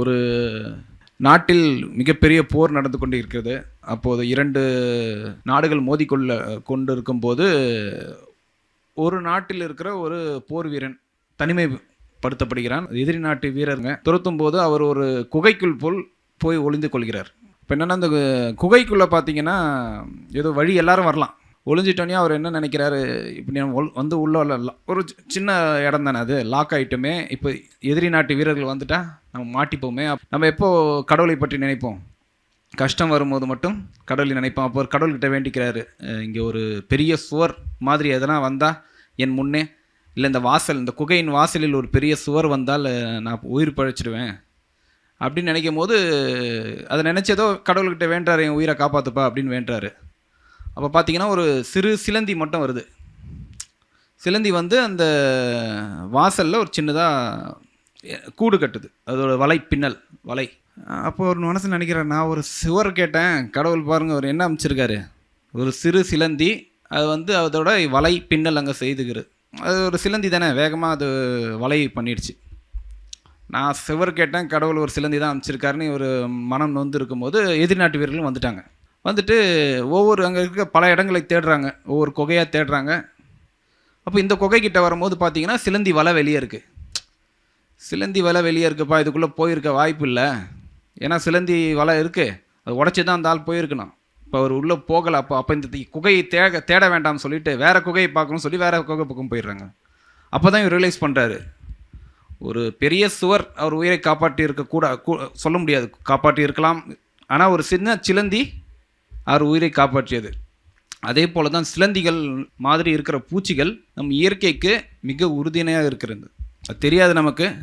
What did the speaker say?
ஒரு நாட்டில் மிகப்பெரிய போர் நடந்து கொண்டு இருக்கிறது அப்போது இரண்டு நாடுகள் மோதிக்கொள்ள கொண்டு இருக்கும்போது ஒரு நாட்டில் இருக்கிற ஒரு போர் வீரன் தனிமைப்படுத்தப்படுகிறான். எதிரி நாட்டு வீரருங்க துரத்தும் போது அவர் ஒரு குகைக்குள் போல் போய் ஒளிந்து கொள்கிறார். இப்போ என்னென்னா அந்த குகைக்குள்ளே பார்த்தீங்கன்னா ஏதோ வழி எல்லாரும் வரலாம். ஒளிஞ்சிட்டோன்னே அவர் என்ன நினைக்கிறாரு? இப்படி வந்து உள்ள ஒரு சின்ன இடம் தானே அது லாக் ஆகிட்டுமே இப்போ எதிரி நாட்டு வீரர்கள் வந்துட்டா நம்ம மாட்டிப்போமே நம்ம எப்போ கடவுளை பற்றி நினைப்போம்? கஷ்டம் வரும்போது மட்டும் கடவுளை நினைப்போம். அப்போ ஒரு கடவுள்கிட்ட வேண்டிக்கிறாரு இங்கே ஒரு பெரிய சுவர் மாதிரி எதனா வந்தால் என் முன்னே இல்லை இந்த வாசல் இந்த குகையின் வாசலில் ஒரு பெரிய சுவர் வந்தால் நான் உயிர் பழைச்சிடுவேன் அப்படின்னு நினைக்கும் போது அதை நினச்சதோ கடவுள்கிட்ட வேண்டாரு என் உயிரை காப்பாற்றுப்பா அப்படின்னு வேண்டாரு. அப்போ பார்த்தீங்கன்னா ஒரு சிறு சிலந்தி மட்டும் வருது. சிலந்தி வந்து அந்த வாசலில் ஒரு சின்னதாக கூடு கட்டுது. அதோட வலை பின்னல் வலை. அப்போ ஒரு மனசு நினைக்கிறேன் நான் ஒரு சுவர் கேட்டேன் கடவுள் பாருங்க அவர் என்ன அமைச்சிருக்காரு? ஒரு சிறு சிலந்தி அது வந்து அதோட வலை பின்னல் அங்கே செய்துகிறது அது ஒரு சிலந்தி தானே வேகமாக அது வலை பண்ணிடுச்சு. நான் சுவர் கேட்டேன் கடவுள் ஒரு சிலந்தி தான் அமைச்சிருக்காருன்னு ஒரு மனம் நொந்து இருக்கும்போது எதிர் நாட்டு வீரர்களும் வந்துட்டாங்க. வந்துட்டு ஒவ்வொரு அங்கே இருக்க பல இடங்களை தேடுறாங்க. ஒவ்வொரு குகையாக தேடுறாங்க. அப்போ இந்த குகைக்கிட்ட வரும்போது பார்த்தீங்கன்னா சிலந்தி வலை வெளியே இருக்குது சிலந்தி வலை வெளியே இருக்குப்பா இதுக்குள்ளே போயிருக்க வாய்ப்பு இல்லை. ஏன்னா சிலந்தி வலை இருக்குது அது உடச்சி தான் அந்த ஆள் போயிருக்கணும். இப்போ அவர் உள்ளே போகலை அப்போ அப்போ இந்த குகையை தேட தேட வேண்டாம்னு சொல்லிட்டு வேறு குகையை பார்க்கணும்னு சொல்லி வேறு குகை பக்கம் போயிடுறாங்க. அப்போ தான் இவர் ரியலைஸ் பண்ணுறாரு ஒரு பெரிய சுவர் அவர் உயிரை காப்பாற்றி இருக்க கூட கூ- சொல்ல முடியாது. காப்பாற்றி இருக்கலாம் ஆனால் ஒரு சின்ன சிலந்தி அவர் உயிரை காப்பாற்றியது. அதே போல தான் சிலந்திகள் மாதிரி இருக்கிற பூச்சிகள் நம் இயற்கைக்கு மிக உறுதுணையாக இருக்கிறது. அது தெரியாது நமக்கு.